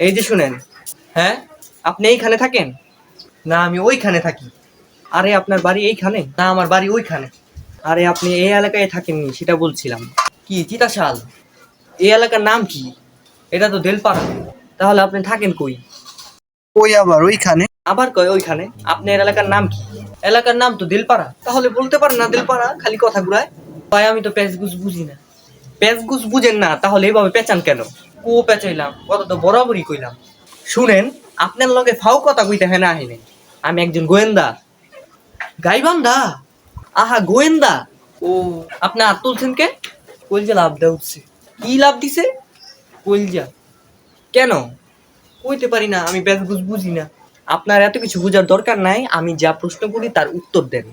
এই যে শুনেন হ্যাঁ? আপনি এইখানে থাকেন? না আমি ওইখানে থাকি। আরে আপনার বাড়ি এইখানে? না আমার বাড়ি ওইখানে। আরে আপনি এই এলাকায় থাকেননি সেটা বলছিলাম। কি চিতাশাল? এই এলাকার নাম কি? এটা তো দেলপাড়া। তাহলে আপনি থাকেন কই? ওই আবার ওইখানে? আবার কয় ওইখানে? আপনার এলাকার নাম কি? এলাকার নাম তো দিলপাড়া। তাহলে বলতে পারেন না দিলপাড়া খালি কথা ঘুরায়? ভাই আমি তো প্যাচগুস বুঝি না। প্যাচগুস বুঝেন না তাহলে এভাবে পেঁচান কেন? ও পেঁচাইলাম কথা তো বরাবরই কইলাম। শুনেন, আপনার লগে ফাও কথা কইতে হয় না আমি একজন গোয়েন্দা। গাইবান্ধা? আহা, গোয়েন্দা? ও, আপনি আর তুলছেন কে? কইলজা লাভ দেওয়া উঠছে। কি লাভ দিছে? কইলজা কেন? কইতে পারি না, আমি ব্যাসগুজ বুঝি না। আপনার এত কিছু বোঝার দরকার নাই, আমি যা প্রশ্ন করি তার উত্তর দেন।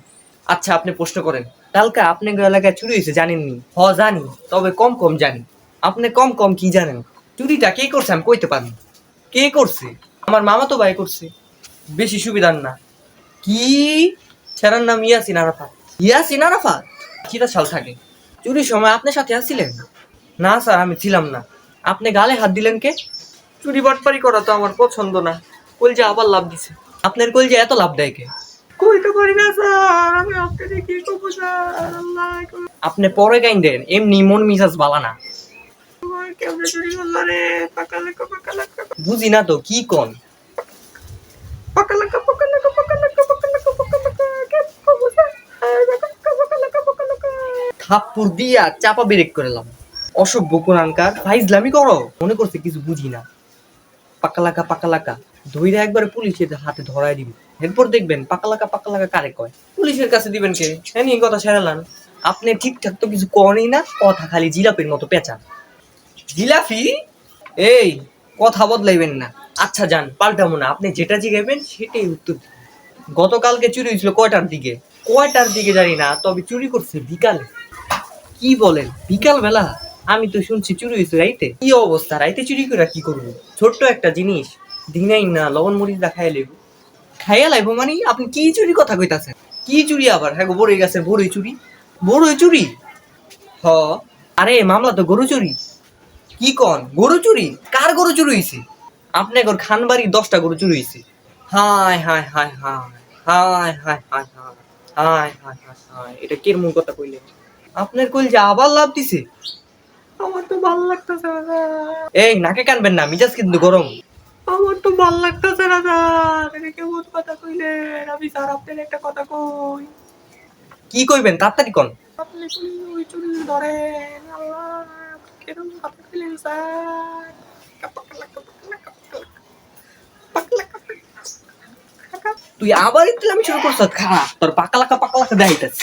আচ্ছা আপনি প্রশ্ন করেন। কালকে আপনার এলাকায় চুরি হয়েছে জানেননি? হ, জানি, তবে কম কম জানি। আপনি কম কম কি জানেন? চুরিটা কে করছে, আমি কইতে পারি কে করছে? আমার মামা তো ভাই করছে। বেশি সুবিধার না। কি? সেরার নাম ইয়াসিন আরাফাত। ইয়াসিন আরাফাত? কিটা সাল থাকে? চুরির সময় আপনার সাথে আসছিলেন না? স্যার, আমি ছিলাম না। আপনি গালে হাত দিলেন কে? চুরি বাটপারি করা তো আমার পছন্দ না। কলজা আবার লাভ দিছে। আপনার কলজা এত লাভ দেয় কে? কইতে পারি না স্যার, আমি আপনাকে কি স্যার আপনি পরে গাইন দেন, এমনি মন মিজাজ বালা না। বুঝি না তো কি কোন? দিয়া চাপা ব্রেক করলাম অসভ্য কোরআনকার ফাইজলামি করো। মনে করছে কিছু বুঝি না। পাকালাকা পাকালাকা ধইরা একবারে পুলিশের হাতে ধরাই দিবি। এরপর দেখবেন পাকালাকা পাকালাকা কারে কয়? পুলিশের কাছে দিবেন কে? হ্যাঁ নিয়ে কথা সেরালান আপনি ঠিকঠাক তো কিছু করেই না কথা খালি জিলাপির মতো পেঁচান। জিলাপি? এই, কথা বদলাইবেন না। আচ্ছা যান, পাল্টাবো না। আপনি যেটা জিগাইবেন, সেটাই উত্তর গতকালকে চুরি হয়েছিল কয়টার দিকে? কয়টার দিকে জানি না, তবে চুরি করছে বিকালে। কি বলেন? বিকাল বেলা আমি তো শুনছি চুরি হয়েছে রাইতে। কি অবস্থা? রাইতে চুরি করে কি করব? ছোট্ট একটা জিনিস। দিনাই না, লবণ মরিচ দা খাইয়া লেবো খাইয়া লাইব মানে আপনি কি চুরি কথা কইতাছেন? কি চুরি আবার? হ্যাঁ বড়ই গেছে, বড়ই চুরি। বড়ই চুরি? হ। আরে, মামলা তো গরু চুরি। কি কন গরু চুরি কার গরু চুরি হয়েছে আপনি এখন খানবাড়ির দশটা গরু চুরি হয়েছে হায় হায় হায় হায় হায় হায় হায় হায় হায় হায় হায় হায় এটা কিরমন কথা কইলে আপনার কইল যে আবার লাভ দিছে আমার তো ভালো লাগতেছে এই নাকে কানবেন না মিজাজ কিন্তু গরম আমার তো ভালো লাগতেছে না স্যার এটা কেমন কথা কইলেন আমি স্যার আপনার একটা কথা কই কি কইবেন তাড়াতাড়ি কোন আপনি ওই চুরি ধরেন inside. তুই আবার ইতলামি শুরু করছত খা হ্যাঁ, তোর পাকালাকা পাকালাকা দেখাইতেছে